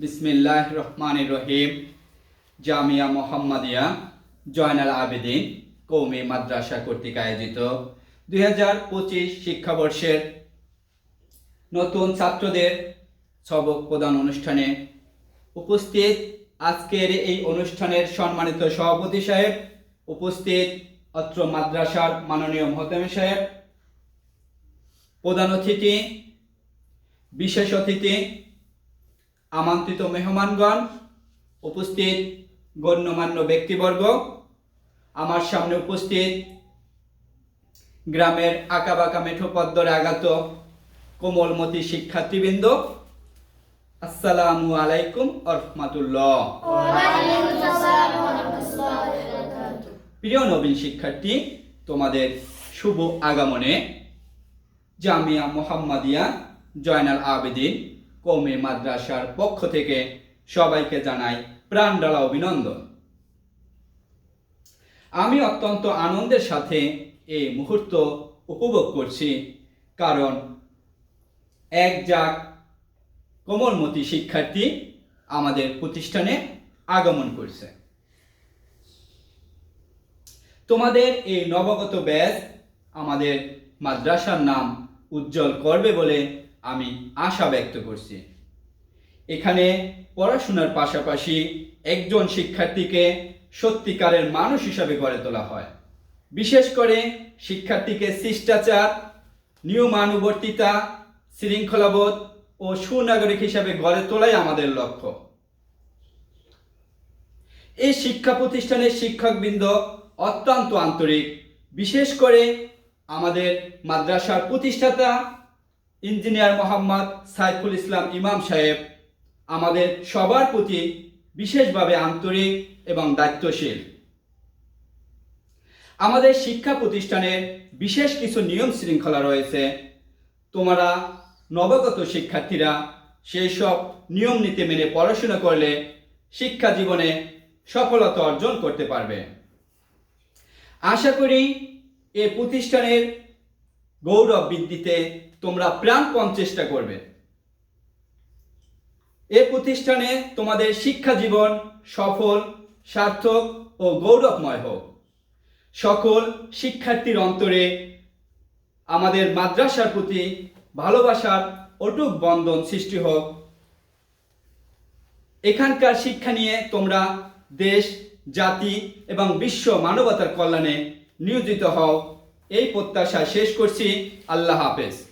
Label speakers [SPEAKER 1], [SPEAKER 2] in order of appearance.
[SPEAKER 1] বিসমিল্লাহ রহমান রহিম। জামিয়া মোহাম্মদিয়া জয়নাল আবেদিন কৌমি মাদ্রাসা কর্তৃক আয়োজিত দুই হাজার পঁচিশ শিক্ষাবর্ষের নতুন ছাত্রদের সবক প্রদান অনুষ্ঠানে উপস্থিত আজকের এই অনুষ্ঠানের সম্মানিত সভাপতি সাহেব, উপস্থিত অত্র মাদ্রাসার মাননীয় মহতামি সাহেব, প্রধান অতিথি, বিশেষ অতিথি আমন্ত্রিত মেহমানগণ, উপস্থিত গণ্যমান্য ব্যক্তিবর্গ, আমার সামনে উপস্থিত গ্রামের আঁকাবাঁকা মেঠো পদ্মরে আগত কোমলমতি শিক্ষার্থীবৃন্দ, আসসালামু আলাইকুম আরহামাতুল্লাহ প্রিয় নবীন শিক্ষার্থী, তোমাদের শুভ আগমনে জামিয়া মোহাম্মদিয়া জয়নাল আবেদিন কৌমে মাদ্রাসার পক্ষ থেকে সবাইকে জানাই প্রাণডালা অভিনন্দন। আমি অত্যন্ত আনন্দের সাথে এই মুহূর্ত উপভোগ করছি, কারণ এক যাক কোমলমতি শিক্ষার্থী আমাদের প্রতিষ্ঠানে আগমন করছে। তোমাদের এই নবাগত ব্যাচ আমাদের মাদ্রাসার নাম উজ্জ্বল করবে বলে আমি আশা ব্যক্ত করছি। এখানে পড়াশোনার পাশাপাশি একজন শিক্ষার্থীকে সত্যিকারের মানুষ হিসাবে গড়ে তোলা হয়। বিশেষ করে শিক্ষার্থীকে শিষ্টাচার, নিয়মানুবর্তিতা, শৃঙ্খলাবোধ ও সুনাগরিক হিসাবে গড়ে তোলাই আমাদের লক্ষ্য। এই শিক্ষা প্রতিষ্ঠানের শিক্ষকবৃন্দ অত্যন্ত আন্তরিক। বিশেষ করে আমাদের মাদ্রাসার প্রতিষ্ঠাতা ইঞ্জিনিয়ার মোহাম্মদ সাইফুল ইসলাম ইমাম সাহেব, আমাদের সবার প্রতি বিশেষভাবে আন্তরিক এবং দায়িত্বশীল। আমাদের শিক্ষা প্রতিষ্ঠানের বিশেষ কিছু নিয়ম শৃঙ্খলা রয়েছে। তোমরা নবগত শিক্ষার্থীরা সেই সব নিয়ম নীতি মেনে পড়াশোনা করলে শিক্ষা জীবনে সফলতা অর্জন করতে পারবে। আশা করি এ প্রতিষ্ঠানের গৌরব বৃদ্ধিতে তোমরা প্রাণপণ চেষ্টা করবে। এ প্রতিষ্ঠানে তোমাদের শিক্ষা জীবন সফল, সার্থক ও গৌরবময় হোক। সকল শিক্ষার্থীর অন্তরে আমাদের মাদ্রাসার প্রতি ভালোবাসার অটুট বন্ধন সৃষ্টি হোক। এখানকার শিক্ষা নিয়ে তোমরা দেশ, জাতি এবং বিশ্ব মানবতার কল্যাণে নিয়োজিত হও। এই প্রত্যাশা শেষ করছি। আল্লাহ হাফেজ।